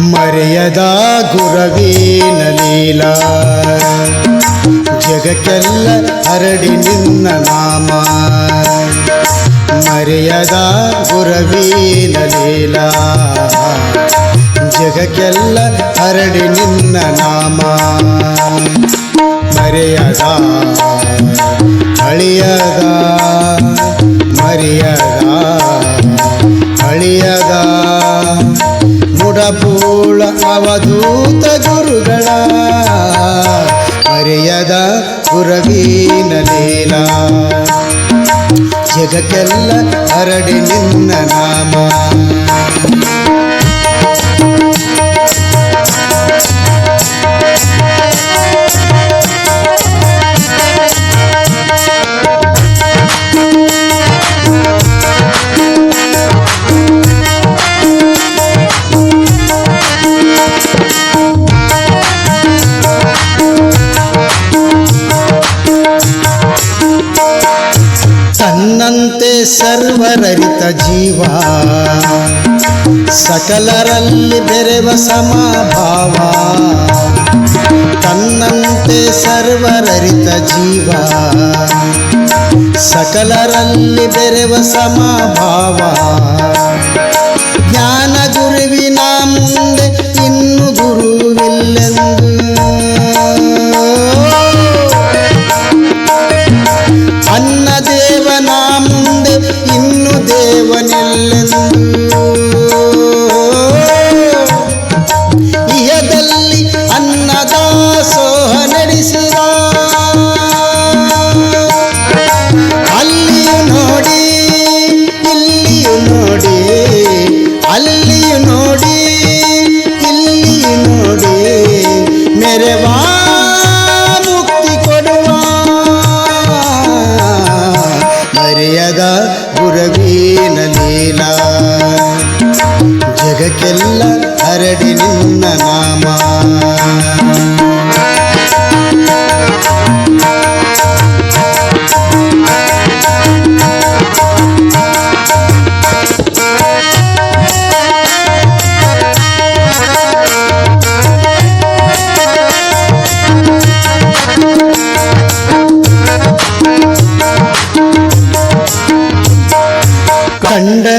ಮರೆಯದ ಗುರವೀನ ಲೀಲಾ ಜಗಕ್ಕೆಲ್ಲ ಹರಡಿ ನಿನ್ನ ನಾಮ. ಮರೆಯದ ಗುರವೀನ ಲೀಲಾ ಜಗಕ್ಕೆಲ್ಲ ಹರಡಿ ನಿನ್ನ ನಾಮ. ಮರೆಯದ, ಅಳಿಯದ ಮರೆಯದ, ಅಳಿಯದ. ಮುಡಪೂಳ ಅವಧೂತ ಗುರುಗಳ. ಮರೆಯದ ಗುರವೀನ ಲೀಲಾ. ಜಗಕ್ಕೆಲ್ಲ ಹರಡಿ ನಿನ್ನ ತನ್ನಂತೆ ಸರ್ವರರಿತ ಜೀವ. ಸಕಲರಲ್ಲಿ ಬೆರೆವ ಸಮಭಾವ. ತನ್ನಂತೆ ಸರ್ವರರಿತ ಜೀವ. ಸಕಲರಲ್ಲಿ ಬೆರೆವ ಸಮಭಾವ. ಮರೆಯದ ಗುರವೀನ ಲೀಲಾ ಜಗಕ್ಕೆಲ್ಲ ಹರಡಿ ನಿನ್ನ ನಾಮ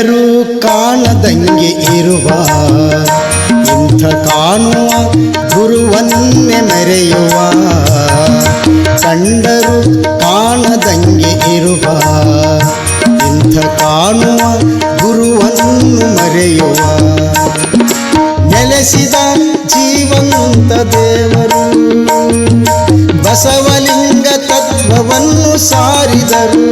ಕಂಡರೂ ಕಾಣದಂಗೆ ಇರುವ ಇಂಥ ಕಾಣುವ ಗುರುವನ್ನೇ ಮೆರೆಯುವ. ಕಂಡರು ಕಾಣದಂಗೆ ಇರುವ ಇಂಥ ಕಾಣುವ ಗುರುವನ್ನು ಮರೆಯುವ. ನೆಲೆಸಿದ ಜೀವಂತ ದೇವರು, ಬಸವಲಿಂಗ ತತ್ವವನ್ನು ಸಾರಿದರು.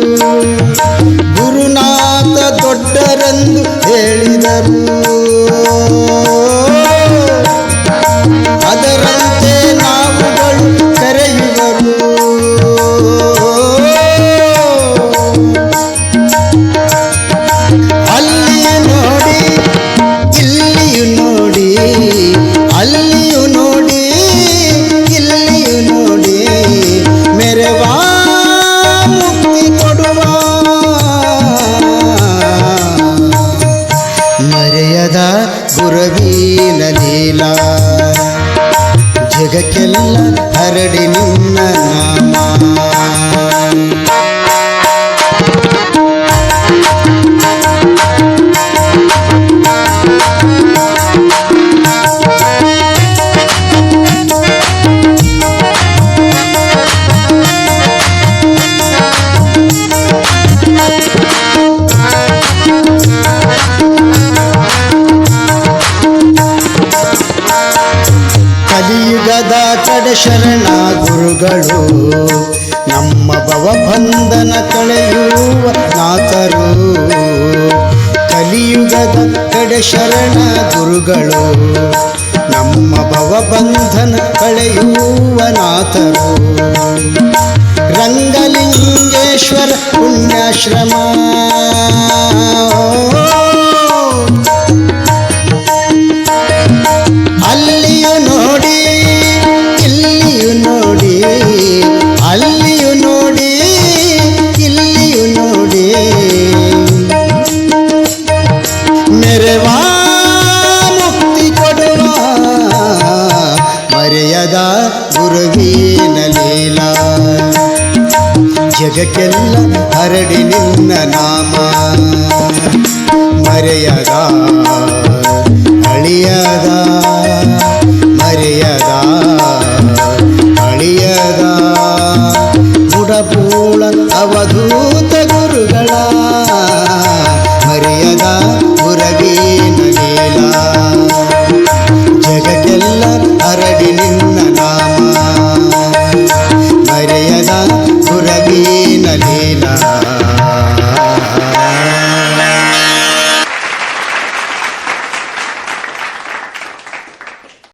ಜಗಕ್ಕೆಲ್ಲ ಹರಡಿ ನಿನ್ನ ನಾಮ ಶರಣ ಗುರುಗಳು ನಮ್ಮ ಭವಬಂಧನ ಕಳೆಯುವ ನಾಥರು. ಕಲಿಯುಗದ ಕಡೆ ಶರಣ ಗುರುಗಳು ನಮ್ಮ ಭವಬಂಧನ ಕಳೆಯುವ ನಾಥರು. ರಂಗಲಿಂಗೇಶ್ವರ ಪುಣ್ಯಾಶ್ರಮ ಗುರುವಿನ ಲೀಲಾ ಜಗಕ್ಕೆಲ್ಲ ಹರಡಿ ನಿನ್ನ ನಾಮ ಮರೆಯದ